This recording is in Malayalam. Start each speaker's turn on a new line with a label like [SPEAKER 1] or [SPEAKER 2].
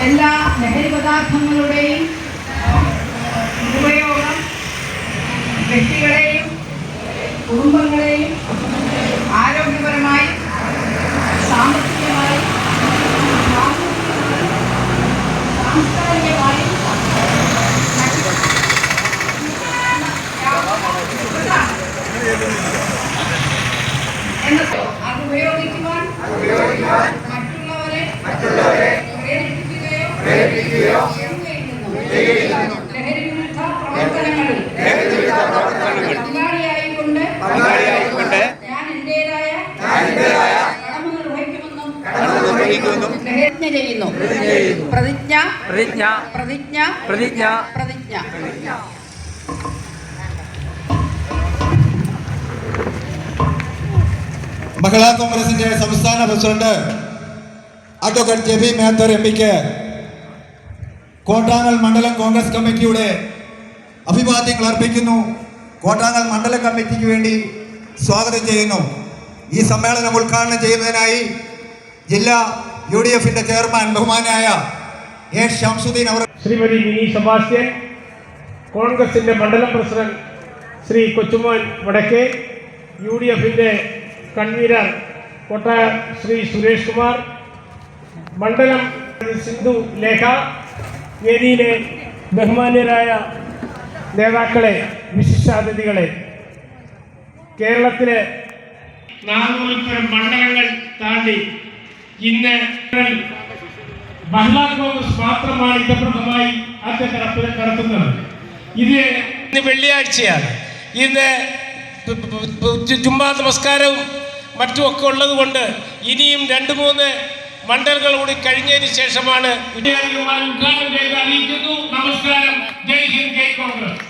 [SPEAKER 1] എല്ലാ ലഹരി പദാർത്ഥങ്ങളുടെയും ഉപയോഗം വ്യക്തികളെയും കുടുംബങ്ങളെയും ആരോഗ്യപരമായി സാമ്പത്തികമായി സാംസ്കാരികമായി അത് ഉപയോഗിക്കുവാൻ ഞാൻ ചെയ്യുന്നു
[SPEAKER 2] മഹിളാ കോൺഗ്രസിന്റെ സംസ്ഥാന president advocate Jebi Mather എം പിക്ക് കോട്ടാങ്ങൽ മണ്ഡലം കോൺഗ്രസ് കമ്മിറ്റിയുടെ അഭിവാദ്യങ്ങൾ അർപ്പിക്കുന്നു. കോട്ടാങ്ങൽ മണ്ഡല കമ്മിറ്റിക്ക് വേണ്ടി സ്വാഗതം ചെയ്യുന്നു. ഈ സമ്മേളനം ഉദ്ഘാടനം ചെയ്യുന്നതിനായി ജില്ലാ യു ഡി എഫിന്റെ ചെയർമാൻ ബഹുമാനായ എ ഷംസുദ്ദീൻ അവർ
[SPEAKER 3] ശ്രീമതി മിനി സെബാസ്റ്റ്യൻ കോൺഗ്രസിന്റെ മണ്ഡലം പ്രസിഡന്റ് ശ്രീ കൊച്ചുമോൻ വടക്കേ യു ഡി എഫിന്റെ കൺവീനർ കോട്ട ശ്രീ സുരേഷ് കുമാർ മണ്ഡലം സിന്ധു ലേഖ വേദിയിലെ ബഹുമാന്യരായ നേതാക്കളെ വിശിഷ്ടാതിഥികളെ കേരളത്തിലെ നാനൂറിൽ മണ്ഡലങ്ങൾ താണ്ടി ഇന്ന് മഹിളാ കോൺഗ്രസ് മാത്രമാണ് ഇതപ്രദമായി നടപ്പിൽ നടത്തുന്നത്. ഇത് വെള്ളിയാഴ്ചയാണ്. ഇന്ന് പ- നമസ്കാരവും മറ്റുമൊക്കെ ഉള്ളത് കൊണ്ട് ഇനിയും രണ്ട് മൂന്ന് മണ്ഡലങ്ങൾ കൂടി കഴിഞ്ഞതിന് ശേഷമാണ് ഉദ്ഘാടനം ചെയ്ത് അറിയിക്കുന്നു. നമസ്കാരം. ജയ് ഹിന്ദ് ജയ് കോൺഗ്രസ്.